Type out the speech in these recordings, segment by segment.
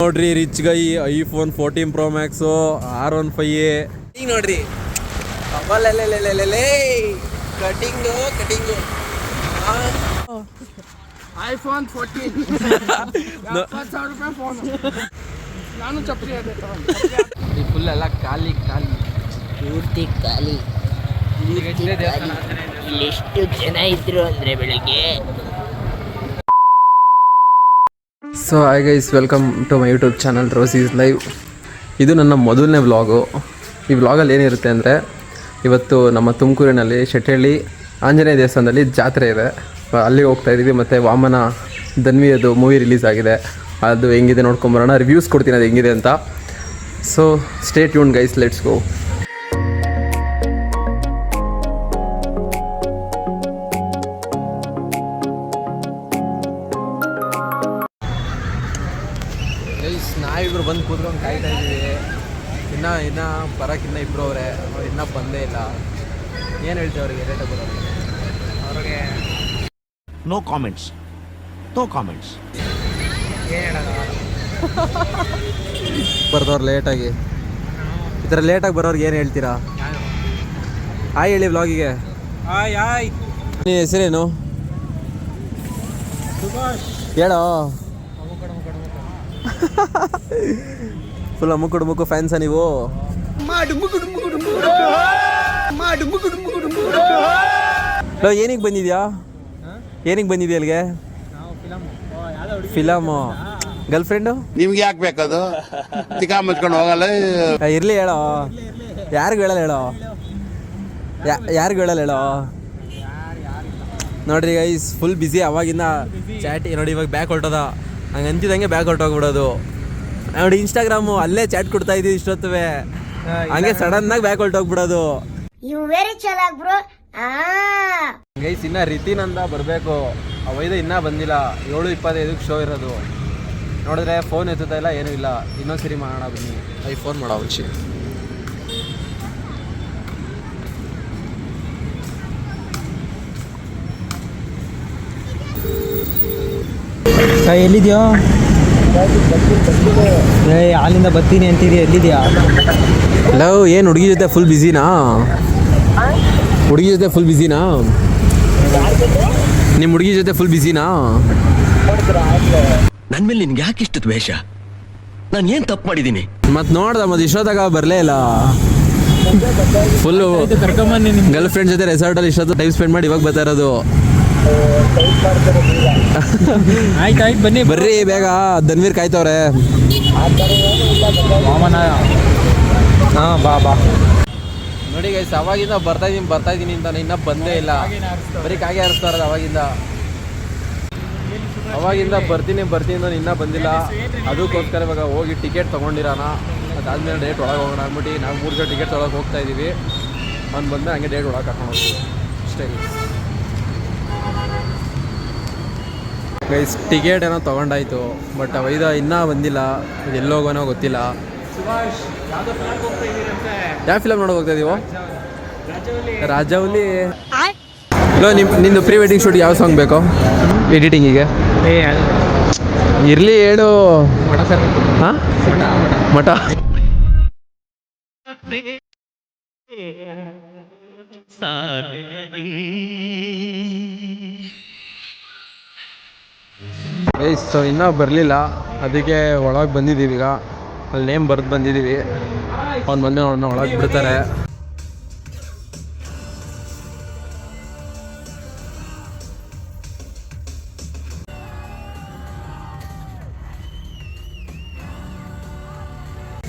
ನೋಡ್ರಿ rich guy iPhone fourteen pro max or one five ಈಗ ನೋಡ್ರಿ. ಕಟಿಂಗು ಕಟಿಂಗು ಐಫೋನ್ ಫೋರ್ಟೀನ್ ಎಪ್ಪತ್ತು ಸಾವಿರ ರೂಪಾಯಿ ಫೋನು ನಾನು ಚಪ್ಪಲಿ ಅದೇ ಫುಲ್ ಎಲ್ಲ ಖಾಲಿ ಖಾಲಿ. ಪೂರ್ತಿ ಖಾಲಿ. ಇಲ್ಲಿ ಎಷ್ಟು ಜನ ಇದ್ರು ಅಂದ್ರೆ ಬೆಳಿಗ್ಗೆ? So hi guys welcome to my YouTube channel Rose is live ಇದು ನನ್ನ ಮೊದಲನೇ ವ್ಲಾಗು ಈ ವ್ಲಾಗಲ್ಲಿ ಏನಿರುತ್ತೆ ಅಂದರೆ, ಇವತ್ತು ನಮ್ಮ ತುಮಕೂರಿನಲ್ಲಿ ಶೆಟ್ಟಹಳ್ಳಿ ಆಂಜನೇಯ ದೇವಸ್ಥಾನದಲ್ಲಿ ಜಾತ್ರೆ ಇದೆ. ಅಲ್ಲಿಗೆ ಹೋಗ್ತಾ ಇದ್ದೀವಿ ಮತ್ತು ವಾಮನ ಅದು ಮೂವಿ ರಿಲೀಸ್ ಆಗಿದೆ. ಅದು ಹೆಂಗಿದೆ ನೋಡ್ಕೊಂಬರೋಣ ರಿವ್ಯೂಸ್ ಕೊಡ್ತೀನಿ ಅದು ಹೆಂಗಿದೆ ಅಂತ. So stay tuned guys let's go ಇನ್ನೂ ಇನ್ನೂ ಬರೋಕ್ಕಿನ್ನ ಇನ್ನೂ ಇಬ್ಬರು ಅವರೇ. ಅವ್ರು ಇನ್ನೂ ಬಂದೇ ಇಲ್ಲ. ಏನು ಹೇಳ್ತೀವಿ ಅವರಿಗೆ? ರೇಟ್ ಬರೋದು ಅವ್ರಿಗೆ? ನೋ ಕಾಮೆಂಟ್ಸ್ ನೋ ಕಾಮೆಂಟ್ಸ್ ಬರ್ದವ್ರು ಲೇಟಾಗಿ ಈ ಥರ ಲೇಟಾಗಿ ಬರೋರ್ಗೆ ಏನು ಹೇಳ್ತೀರಾ? ಆಯ್ ಹೇಳಿ ವ್ಲಾಗಿಗೆ ಆಯ್ ಆಯ್ ನೀ ಹೆಸರೇನು? ಹೇಳೋ. ಫುಲ್ ಮುಕ್ಕುಡು ಮುಕ್ಕು ಫ್ಯಾನ್ಸ ನೀವು? ಹಲೋ ಏನಿಗೆ ಬಂದಿದ್ಯಾ? ಏನಿಗೆ ಬಂದಿದ್ಯಾ ಅಲ್ಲಿಗೆ ಫಿಲಮು. ಗರ್ಲ್ ಫ್ರೆಂಡು ನಿಮ್ಗೆ ಯಾಕೆ ಬೇಕದು? ತಿಕಾ ಮುಚ್ಕೊಂಡು ಹೋಗಲ್ಲ. ಇರ್ಲಿ ಹೇಳೋ. ಯಾರಿಗೂ ಹೇಳಲ್ಲ ಹೇಳೋ. ಯಾರಿಗೂ ಹೇಳಲ್ಲ ಹೇಳೋ. ನೋಡ್ರಿ ಗೈಸ್ ಫುಲ್ ಬ್ಯುಸಿ ಅವಾಗಿಂದ ಚಾಟಿ ನೋಡಿ ಇವಾಗ ಬ್ಯಾಕ್ ಹೊರಟದ ಹಂಗೆ ಅಂತಿದಂಗೆ ಬ್ಯಾಕ್ ಹೊರಟೋಗ್ಬಿಡೋದು ನೋಡಿ ಇನ್ಸ್ಟಾಗ್ರಾಮು ಅಲ್ಲೇ ಚಾಟ್ ಕೊಡ್ತಾ ಇದ್ದೀವಿ ಇಷ್ಟೊತ್ತುವೆ. ಹಂಗೆ ಆಗಿ back ಹೊಲ್ಟೋಗ್ಬಿಡೋದು you very chalak, bro. Guys ಇನ್ನ ರಿತಿನಂದ ಬರಬೇಕು. ಅವೈದು ಇನ್ನೂ ಬಂದಿಲ್ಲ. ಏಳು ಇಪ್ಪತ್ತೈದಕ್ಕೆ ಶೋ ಇರೋದು. ನೋಡಿದ್ರೆ ಫೋನ್ ಎತ್ತುತ್ತಾ ಇಲ್ಲ ಏನೂ ಇಲ್ಲ. ಇನ್ನೊಂದ್ಸರಿ ಮಾಡೋಣ ಬನ್ನಿ. ಐ ಫೋನ್ ಮಾಡೋ ಮುಂಚೆ ಎಲ್ಲಿದ್ಯೋ? ಏ ಅಲ್ಲಿಂದ ಬರ್ತೀನಿ ಅಂತಿದ್ಯಾ? ಎಲ್ಲಿದೆಯಾ? ಲವ್ ಏನು ಹುಡುಗಿ ಜೊತೆ ಫುಲ್ ಬ್ಯುಸಿನಾ ಹುಡುಗಿ ಜೊತೆ ಫುಲ್ ಬ್ಯುಸಿನಾ ನಿಮ್ಮ ಹುಡುಗಿ ಜೊತೆ ಫುಲ್ ಬ್ಯುಸಿನಾ ನನ್ನ ಮೇಲೆ ನಿನ್ಗೆ ಯಾಕೆ ಇಷ್ಟು ದ್ವೇಷ? ನಾನು ಏನು ತಪ್ಪು ಮಾಡಿದ್ದೀನಿ ಮತ್ತೆ ನೋಡ್ದ ಮತ್ತೆ ಇಷ್ಟೊತ್ತಾಗ ಬರಲೇ ಇಲ್ಲ. ಫುಲ್ಲು ಗರ್ಲ್ ಫ್ರೆಂಡ್ ಜೊತೆ ರೆಸಾರ್ಟಲ್ಲಿ ಇಷ್ಟೊತ್ತು ಟೈಮ್ ಸ್ಪೆಂಡ್ ಮಾಡಿ ಇವಾಗ ಬರ್ತಾ ಇರೋದು. ಆಯ್ತು ಆಯ್ತು ಬನ್ನಿ. ಬರ್ರಿ ಬೇಗ. ಧನ್ವೀರ್ ಕಾಯ್ತವ್ರೆ. ಹಾಂ ಬಾ ಬಾ. ನೋಡಿ ಗೈಸ್ ಅವಾಗಿಂದ ಬರ್ತಾ ಇದೀನಿ ಬರ್ತಾ ಇದೀನಿ ಅಂತ ಇನ್ನೂ ಬಂದೇ ಇಲ್ಲ. ಬರೀ ಕಾಗೆ ಹರಿಸ್ತಾರ ಅವಾಗಿಂದ. ಅವಾಗಿಂದ ಬರ್ತೀನಿ ಬರ್ತೀನಿ ಅಂತ ಇನ್ನೂ ಬಂದಿಲ್ಲ. ಅದಕ್ಕೋಸ್ಕರ ಇವಾಗ ಹೋಗಿ ಟಿಕೆಟ್ ತೊಗೊಂಡಿರೋಣ. ಅದಾದ್ಮೇಲೆ ಡೇಟ್ ಒಳಗೆ ಹೋಗೋಣ ಅಂದ್ಬಿಟ್ಟು ನಾವು ಮೂರು ಜನ ಟಿಕೆಟ್ ತೊಳಗೆ ಹೋಗ್ತಾ ಇದ್ದೀವಿ ಅವ್ನು ಬಂದು ಹಂಗೆ ಡೇಟ್ ಒಳಗೆ ಕರ್ಕೊಂಡು ಹೋಗ್ತೀವಿ. ಅಷ್ಟೇ ಗೈಸ್ ಟಿಕೆಟ್ ಏನೋ ತೊಗೊಂಡಾಯ್ತು ಬಟ್ ಅವೈದ ಇನ್ನೂ ಬಂದಿಲ್ಲ. ಎಲ್ಲೋಗೋನೋ ಗೊತ್ತಿಲ್ಲ. ಯಾವ ಫಿಲಮ್ ನೋಡೋಕೆ ಹೋಗ್ತಾ ಇದೀವೋ? ರಾಜವಲ್ಲಿ ಹಲೋ ನಿಮ್ಮ ನಿಂದು ಪ್ರೀ ವೆಡ್ಡಿಂಗ್ ಶೂಟ್ ಯಾವ ಸಾಂಗ್ ಬೇಕು? ಎಡಿಟಿಂಗಿಗೆ ಇರಲಿ ಹೇಳು. ಹಾಂ? ಮಠ. ಏಯ್ ಸೊ ಇನ್ನೂ ಬರಲಿಲ್ಲ. ಅದಕ್ಕೆ ಒಳಗೆ ಬಂದಿದ್ದೀವಿ ಈಗ. ಅಲ್ಲಿ ನೇಮ್ ಬರೆದು ಬಂದಿದ್ದೀವಿ. ಅವ್ನು ಬಂದು ಅವ್ರನ್ನ ಒಳಗೆ ಬಿಡ್ತಾರೆ.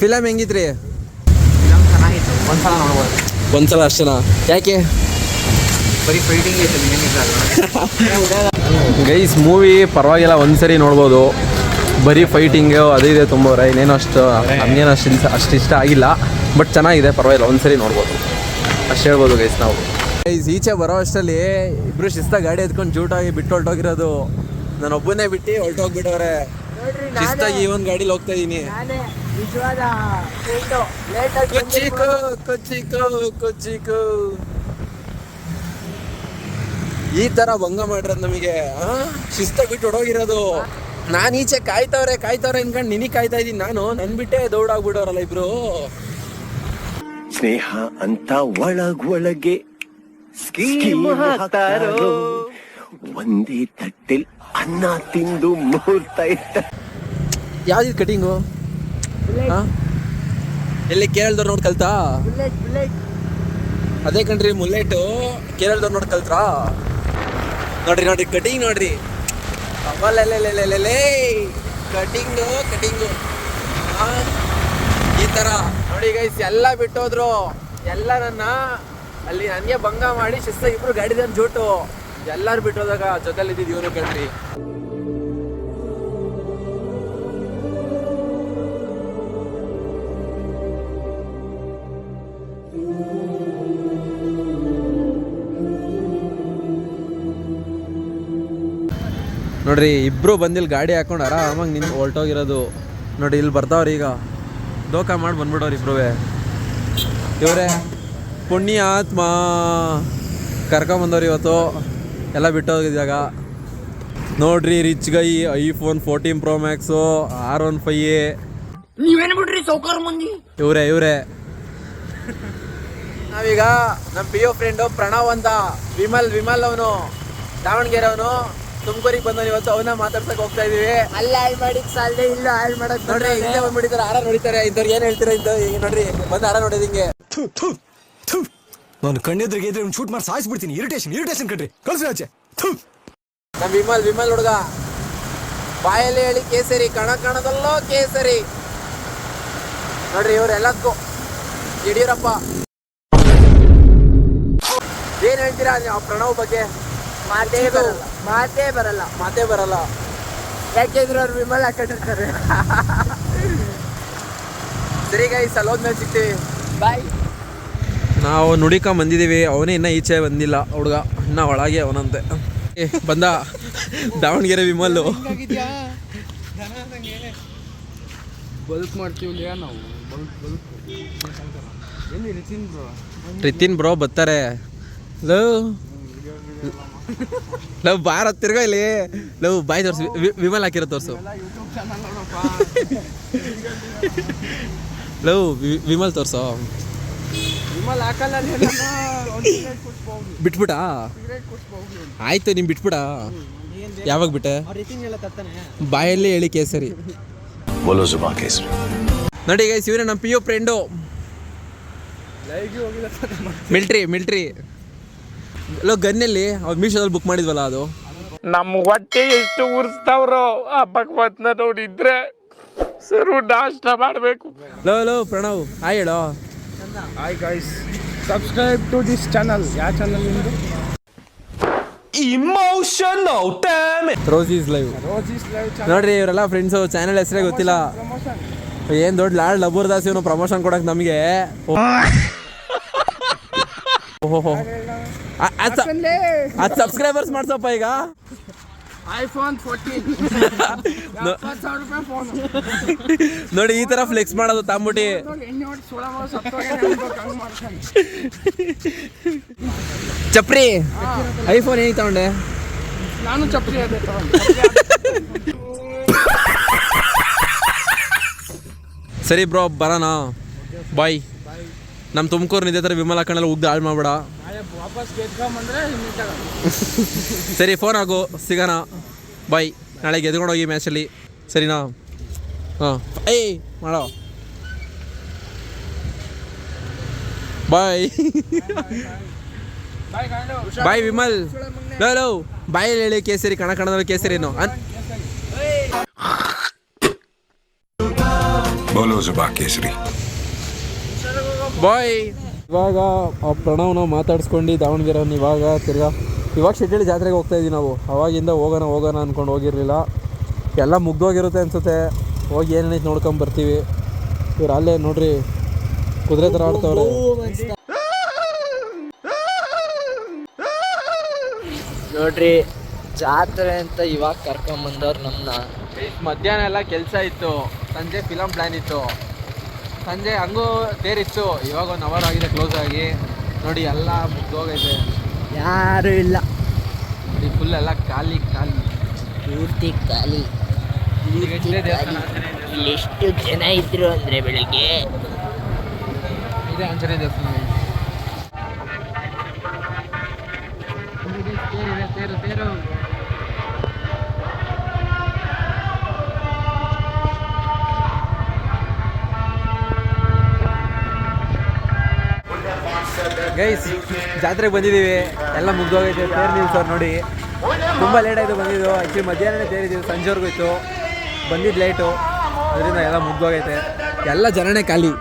ಫಿಲಮ್ ಹೆಂಗಿತ್ರಿ? ಒಂದ್ಸಲ ನೋಡ್ಬೋದು. ಒಂದ್ಸಲ ಅಷ್ಟೇನಾ? ಯಾಕೆ? ಬರೀ ಫೈಟಿಂಗ್ ಐತೆ ಗೈಸ್ ಮೂವಿ ಪರವಾಗಿಲ್ಲ ಒಂದ್ಸರಿ ನೋಡ್ಬೋದು. ಬರೀ ಫೈಟಿಂಗು ಅದು ಇದೆ ತುಂಬ ಇನ್ನೇನು ಅಷ್ಟು ನಮಗೇನು ಅಷ್ಟು ಇಷ್ಟ ಅಷ್ಟು ಇಷ್ಟ ಆಗಿಲ್ಲ. ಬಟ್ ಚೆನ್ನಾಗಿದೆ ಪರವಾಗಿಲ್ಲ ಒಂದ್ಸರಿ ನೋಡ್ಬೋದು. ಅಷ್ಟು ಹೇಳ್ಬೋದು ಗೈಸ್ ನಾವು. ಗೈಸ್ ಈಚೆ ಬರೋ ಅಷ್ಟರಲ್ಲಿ ಇಬ್ರು ಶಿಸ್ತ ಗಾಡಿ ಎತ್ಕೊಂಡು ಜೂಟಾಗಿ ಬಿಟ್ಟು ಹೊರಟೋಗಿರೋದು. ನಾನು ಒಬ್ಬನೇ ಬಿಟ್ಟು ಹೊರಟೋಗ್ಬಿಟ್ಟವ್ರೆ. ಶಿಸ್ತಾಗಿ ಈ ಒಂದು ಗಾಡೀಲಿ ಹೋಗ್ತಾ ಇದ್ದೀನಿ ಕೊಚ್ಚಿಕೋ ಕೊಚ್ಚಿಕೋ ಕೊಚ್ಚಿಕೋ. ಈ ತರ ಭಂಗ ಮಾಡಿರೋದು ನಮಗೆ ಶಿಸ್ತ ಬಿಟ್ಟು ಹೊಡೋಗಿರೋದು. ನಾನು ಈಚೆ ಕಾಯ್ತವ್ರೆ ಕಾಯ್ತವ್ರೆ ಅನ್ಕೊಂಡು ನಿನಗೆ ಕಾಯ್ತಾ ಇದ್ದೀನಿ ನಾನು ನನ್ ಬಿಟ್ಟೆ ದೌಡಾಗ್ಬಿಡೋರಲ್ಲ ಇಬ್ರು. ಸ್ನೇಹ ಅಂತ ಒಳಗೊಳಗೆ ಸ್ಕೀಮ್ ಹಾಕ್ತಾರೋ? ಒಂದೇ ತಟ್ಟೆಲ್ ಅನ್ನ ತಿಂದು ಮೂರ್ತ ಇತ್ತ ಯಾವ್ದಿದ್ ಕಟಿಂಗು? ಎಲ್ಲಿ ಕೇರಳದವ್ರು ನೋಡಿ ಕಲ್ತಾ? ಅದೇ ಕಣ್ರಿ ಮುಲ್ಲೆಟು ಕೇರಳದವ್ರು ನೋಡಿ ಕಲ್ತ್ರಾ? ನೋಡ್ರಿ ನೋಡ್ರಿ ಕಟಿಂಗ್ ನೋಡ್ರಿ. ಅವಲ್ಲೇ ಕಟಿಂಗು ಕಟಿಂಗು ಈ ತರ. ನೋಡಿ ಗೈಸ್ ಎಲ್ಲ ಬಿಟ್ಟೋದ್ರು. ಎಲ್ಲ ನನ್ನ ಅಲ್ಲಿ ನನಗೆ ಭಂಗ ಮಾಡಿ ಶಿಸ್ತ ಇಬ್ರು ಗಾಡಿದ ಜೋಟು. ಎಲ್ಲಾರು ಬಿಟ್ಟೋದಾಗ ಜೊತೆಲಿ ಇವರು, ಕಣ್ರಿ. ನೋಡ್ರಿ ಇಬ್ರು ಬಂದಿಲ್ಲಿ ಗಾಡಿ ಹಾಕೊಂಡು ಆರಾಮಾಗಿ ನಿಂತು ಹೊಲ್ಟೋಗಿರೋದು ನೋಡಿ ಇಲ್ಲಿ ಬರ್ತಾವ್ರಿ ಈಗ. ದೋಖ ಮಾಡಿ ಬಂದ್ಬಿಡೋರು ಇಬ್ರು ಇವರೇ ಪುಣ್ಯ ಆತ್ಮ ಕರ್ಕೊಂಬಂದವ್ರು ಇವತ್ತು. ಎಲ್ಲ ಬಿಟ್ಟೋಗಿದ್ದಾಗ ನೋಡ್ರಿ rich guy iPhone fourteen pro max or one five ನೀವೇನ್ ಬಿಡ್ರಿ ಇವ್ರೆ ಮಂದಿ? ಇವರೇ ಇವರೇ. ನಾವೀಗ ನಮ್ಮ ಪಿ ಯು ಫ್ರೆಂಡು ಪ್ರಣವ್ ಅಂತ ವಿಮಲ್ ವಿಮಲ್ ಅವನು ದಾವಣಗೆರೆ ಅವನು ತುಮಕೂರಿಗೆ ಬಂದವನು ಇವತ್ತು ಅವನ್ನ ಮಾತಾಡ್ಸಕ್ ಹೋಗ್ತಾ ಇದೀವಿ ಅಲ್ಲ ಹಾಳ್ ಸಾಲೆ ಸಾಲ್ದೆ ಇಲ್ಲ ಹಾಳ್ ಮಾಡಕ್ ನೋಡ್ರಿ ಇಲ್ಲೇ ಬಂದ್ಬಿಟ್ಟಿದ್ದಾರೆ ಆರಾ ನೋಡಿತಾರೆ ಇಂಥವ್ರು ಏನ್ ಹೇಳ್ತೀರಾ ಇಂಥ ಈಗ ನೋಡ್ರಿ ಬಂದು ಆರ ನೋಡಿದ ಹಿಂಗೆ. ನಾನು ಕಣ್ಣೆದ್ರಿಗೆ ಇದ್ರೆ ಶೂಟ್ ಮಾಡಿ ಸಾಯಿಸ್ಬಿಡ್ತೀನಿ ಇರಿಟೇಷನ್ ಇರಿಟೇಷನ್ ಕಣ್ರಿ. ಕಳ್ಸಿ ಆಚೆ. ನಮ್ ನಮ್ಮ ವಿಮಲ್ ವಿಮಲ್ ಹುಡುಗ. ಬಾಯಲ್ಲಿ ಹೇಳಿ ಕೇಸರಿ ಕಣ ಕಣದಲ್ಲೋ ಕೇಸರಿ. ನೋಡ್ರಿ ಇವ್ರೆಲ್ಲದಕ್ಕೂ ಯಡಿಯೂರಪ್ಪ. ಏನ್ ಹೇಳ್ತೀರಾ ನೀವು ಪ್ರಣವ್ ಬಗ್ಗೆ? ಮಾತೇ ಬರಲ್ಲ ಮಾತೇ ಬರಲ್ಲ. ಮಾತೇ ಬರಲ್ಲ. ಯಾಕೆಂದ್ರೆ ಅವ್ರು ವಿಮಲ್ ಹಾಕೊಂಡಿರ್ತಾರೆ? ಸರಿ ಗೈ ಸಲೋದ್ಮೇಲೆ ಸಿಗ್ತೀವಿ. ಬಾಯ್ ನಾವು ನುಡಿಕ ಬಂದಿದ್ದೀವಿ. ಅವನೇ ಇನ್ನೂ ಈಚೆ ಬಂದಿಲ್ಲ ಹುಡುಗ. ಇನ್ನ ಒಳಗೆ ಅವನಂತೆ. ಏ, ಬಂದ. ದಾವಣಗೆರೆ ವಿಮಲ್ಲು. ಬದುಕು ಮಾಡ್ತೀವಿ ನಾವು? ಬಲ್ಕ್ ಬಲ್ಕ್ ಎಲ್ಲಿ ನಿತಿನ್ ಬ್ರೋ? ರಿತಿನ್ ಬ್ರೋ ಬರ್ತಾರೆ. ಲವ್ ಲವ್ ಬಾರ ತಿರ್ಗೋ ಇಲ್ಲಿ ಲವ್ ಬಾಯ್ ತೋರ್ಸು ವಿ- ವಿಮಲ್ ಹಾಕಿರೋ ತೋರ್ಸು. ಯೂಟ್ಯೂಬ್ ಚಾನಲ್ ನೋಡಪ್ಪ ಲವ್ ವಿಮಲ್ ತೋರ್ಸು ಬಿಟ್ಬಿಟ? ಆಯ್ತು ನಿಮ್ ಬಿಟ್ಬಿಡ ಯಾವಾಗ ಬಿಟ್ಟೆ? ಬಾಯಲ್ಲಿ ಹೇಳಿ ಕೇಸರಿ. ನೋಡಿ ಗೈಸ್ ಇವ್ರೆ ನಮ್ಮ P U friend military military low ಗನ್ನಲ್ಲಿ ಅವ್ರು ಮೀಶೋದಲ್ಲಿ ಬುಕ್ ಮಾಡಿದ್ವಲ್ಲ ಅದು? ನಮ್ಮ ಹೊಟ್ಟೆ ಎಷ್ಟು ಉರಿಸ್ತಾವ್ರೋ ಆ ಭಗವತ್ನ ನೋಡಿದ್ರೆ ಸರು ನಾಷ್ಟ ಮಾಡಬೇಕು. ಲೋ ಲೋ ಪ್ರಣವ್ ಹಾಯ್ ಹೇಳೋ. Hi guys subscribe to this channel ಯಾವ ಚಾನಲ್ ನಿಮ್ದು? Rose is live Rose is live channel ನೋಡ್ರಿ ಇವರೆಲ್ಲ ಫ್ರೆಂಡ್ಸು ಚಾನಲ್ ಹೆಸರೇ ಗೊತ್ತಿಲ್ಲ. ಏನ್ ದೊಡ್ಡ ಲಾಡ್ ಲಬೂರ್ ದಾಸ್ ಇವನು ಪ್ರಮೋಷನ್ ಕೊಡಕ್ ನಮಗೆ? ಓಹೋ. ಅದು ಸಬ್ಸ್ಕ್ರೈಬರ್ಸ್ ಮಾಡ್ಸಪ್ಪ ಈಗ? ಐಫೋನ್ ನೋಡಿ ಈ ತರ ಫ್ಲೆಕ್ಸ್ ಮಾಡೋದು ತಾಂಬುಟಿ. ಚಪ್ರಿ ಐಫೋನ್ ಏನಿಗೆ ತಗೊಂಡೆ? ನಾನು ಚಪ್ರಿ ಅದೇ ಸರಿ ಬ್ರೋ ಬರೋಣ. ಬಾಯ್ ನಮ್ಮ ತುಮಕೂರು ಇದೇ ಥರ ವಿಮಲ ಕಣ್ಣಲ್ಲಿ ಉಗ್ದು ಹಾಳು ಮಾಡ್ಬೇಡ. ಸರಿ ಫೋನ್ ಆಗು ಸಿಗೋಣ. ಬಾಯ್ ನಾಳೆ ಗೆದ್ಕೊಂಡು ಹೋಗಿ ಮ್ಯಾಚಲ್ಲಿ ಸರಿನಾ? ಹಾಂ. ಏಯ್ ಮಾಡೋ. Bye bye Vimal. ಲೋ ಲೋ. ಬಾಯಲ್ಲಿ ಹೇಳಿ ಕೇಸರಿ ಕಣ ಕಣದಲ್ಲಿ ಕೇಸರಿನು ಬೋಲೋ ಜುಬಾ ಕೇಸರಿ. ಬಾಯ್ ಇವಾಗ ಆ ಪ್ರಣವ್ನ ಮಾತಾಡ್ಸ್ಕೊಂಡು ದಾವಣಗೆರೆ ಇವಾಗ ತಿರ್ಗಾ ಇವಾಗ ಶೆಟ್ಟಿ ಜಾತ್ರೆಗೆ ಹೋಗ್ತಾ ಇದ್ದೀವಿ ನಾವು. ಅವಾಗಿಂದ ಹೋಗೋಣ ಹೋಗೋಣ ಅಂದ್ಕೊಂಡು ಹೋಗಿರಲಿಲ್ಲ. ಎಲ್ಲ ಮುಗ್ದೋಗಿರುತ್ತೆ ಅನ್ಸುತ್ತೆ. ಹೋಗಿ ಏನೇನೈತೆ ನೋಡ್ಕೊಂಡು ಬರ್ತೀವಿ. ಇವ್ರು ಅಲ್ಲೇ ನೋಡ್ರಿ ಕುದುರೆ ಥರ ಆಡ್ತವ್ರೆ. ನೋಡ್ರಿ ಜಾತ್ರೆ ಅಂತ ಇವಾಗ ಕರ್ಕೊಂಬಂದವ್ರು ನಮ್ಮನ್ನ ಮಧ್ಯಾಹ್ನ ಎಲ್ಲ ಕೆಲಸ ಇತ್ತು. ಸಂಜೆ ಫಿಲಮ್ ಪ್ಲ್ಯಾನ್ ಇತ್ತು. ಸಂಜೆ ಹಂಗೂ ತೇರಿತ್ತು. ಇವಾಗ ಒಂದು ಅವರ್ ಆಗಿದೆ ಕ್ಲೋಸ್ ಆಗಿ. ನೋಡಿ ಎಲ್ಲ ಮುಗ್ದೋಗೈತೆ. ಯಾರು ಇಲ್ಲ. ನೋಡಿ ಫುಲ್ ಎಲ್ಲ ಖಾಲಿ ಖಾಲಿ. ಪೂರ್ತಿ ಖಾಲಿ. ಇಲ್ಲಿ ಎಷ್ಟು ಜನ ಇದ್ರು ಅಂದ್ರೆ ಬೆಳಿಗ್ಗೆ? ಇದೆ ಆಂಜನೇಯ ದೇವಸ್ಥಾನ ಗೈಸ್, ಜಾತ್ರೆಗೆ ಬಂದಿದ್ದೀವಿ ಎಲ್ಲ ಮುಗ್ದೋಗೈತೆ. ತೇರು ನಿಲ್ಸೋರು ನೋಡಿ. ತುಂಬ ಲೇಟ್ ಆಯಿತು ಬಂದಿದ್ದು. ಆ್ಯಕ್ಚುಲಿ ಮಧ್ಯಾಹ್ನನೇ ತೇರಿದ್ದೀವಿ. ಸಂಜೆವರೆಗೂ ಇತ್ತು. ಬಂದಿದ್ದು ಲೇಟು ಅದರಿಂದ ಎಲ್ಲ ಮುಗ್ದೋಗೈತೆ. ಎಲ್ಲ ಜನನೇ ಖಾಲಿ.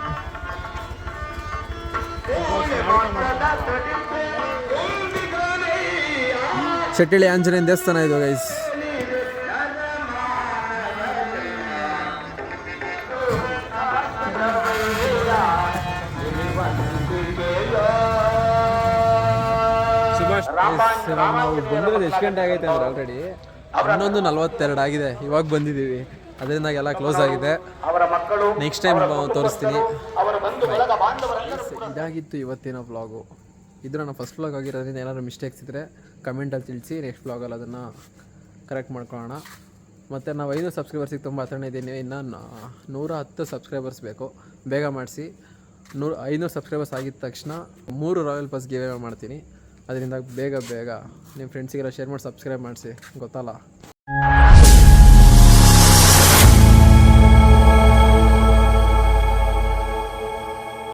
ಶೆಟ್ಟಿಳಿ ಆಂಜನೇಯನ ದೇವಸ್ಥಾನ ಇದು, ಗೈಸ್. ನಾವು ಬಂದಿರೋದು ಎಷ್ಟು ಗಂಟೆ ಆಗೈತೆ ಅಂದ್ರೆ ಆಲ್ರೆಡಿ ಹನ್ನೊಂದು ನಲ್ವತ್ತೆರಡು ಆಗಿದೆ. ಇವಾಗ ಬಂದಿದ್ದೀವಿ. ಅದರಿಂದ ಎಲ್ಲ ಕ್ಲೋಸ್ ಆಗಿದೆ. ನೆಕ್ಸ್ಟ್ ಟೈಮ್ ತೋರಿಸ್ತೀನಿ. ಇದಾಗಿತ್ತು ಇವತ್ತಿನ ಬ್ಲಾಗು ಇದು ನನ್ನ ಫಸ್ಟ್ ಬ್ಲಾಗ್ ಆಗಿರೋದ್ರಿಂದ ಏನಾದ್ರು ಮಿಸ್ಟೇಕ್ಸ್ ಇದ್ದರೆ ಕಮೆಂಟಲ್ಲಿ ತಿಳಿಸಿ ನೆಕ್ಸ್ಟ್ ವ್ಲಾಗಲ್ಲಿ ಅದನ್ನು ಕರೆಕ್ಟ್ ಮಾಡ್ಕೊಳ್ಳೋಣ. ಮತ್ತು ನಾವು ಐದು ಸಬ್ಸ್ಕ್ರೈಬರ್ಸಿಗೆ ತುಂಬ ಹತ್ರನೇ ಇದ್ದೀನಿ. ಇನ್ನು ನೂರ ಹತ್ತು ಸಬ್ಸ್ಕ್ರೈಬರ್ಸ್ ಬೇಕು. ಬೇಗ ಮಾಡಿಸಿ. ನೂರು ಐನೂರು ಸಬ್ಸ್ಕ್ರೈಬರ್ಸ್ ಆಗಿದ ತಕ್ಷಣ ಮೂರು ರಾಯಲ್ ಪಾಸ್ ಗಿವ್ ಮಾಡ್ತೀನಿ. ಅದರಿಂದ ಬೇಗ ಬೇಗ ನಿಮ್ಮ ಫ್ರೆಂಡ್ಸಿಗೆಲ್ಲ ಶೇರ್ ಮಾಡಿ ಸಬ್ಸ್ಕ್ರೈಬ್ ಮಾಡಿಸಿ. ಗೊತ್ತಲ್ಲ?